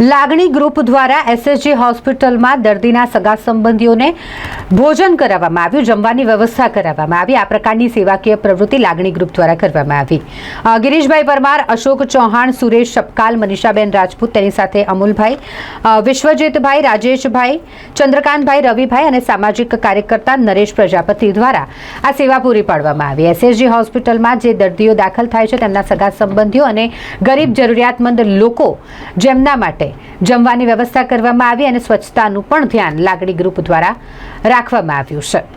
લાગણી ગ્રુપ દ્વારા એસએસજી હોસ્પિટલમાં દર્દીના સગા સંબંધીઓને ભોજન કરાવવામાં આવ્યું, જમવાની વ્યવસ્થા કરાવવામાં આવી. આ પ્રકારની સેવાકીય પ્રવૃત્તિ લાગણી ગ્રુપ દ્વારા કરવામાં આવી. ગિરીશભાઈ પરમાર, અશોક ચૌહાણ, સુરેશ સપકાલ, મનીષાબેન રાજપૂત, તેની સાથે અમુલભાઈ વિશ્વજીતભાઈ, રાજેશભાઈ, ચંદ્રકાંતભાઈ, રવિભાઈ અને સામાજિક કાર્યકર્તા નરેશ પ્રજાપતિ દ્વારા આ સેવા પૂરી પાડવામાં આવી. એસએસજી હોસ્પિટલમાં જે દર્દીઓ દાખલ થાય છે, તેમના સગા સંબંધીઓ અને ગરીબ જરૂરિયાતમંદ લોકો જેમના માટે જમવાની વ્યવસ્થા કરવામાં આવી અને સ્વચ્છતાનું પણ ધ્યાન લાગણી ગ્રુપ દ્વારા રાખવામાં આવ્યું છે.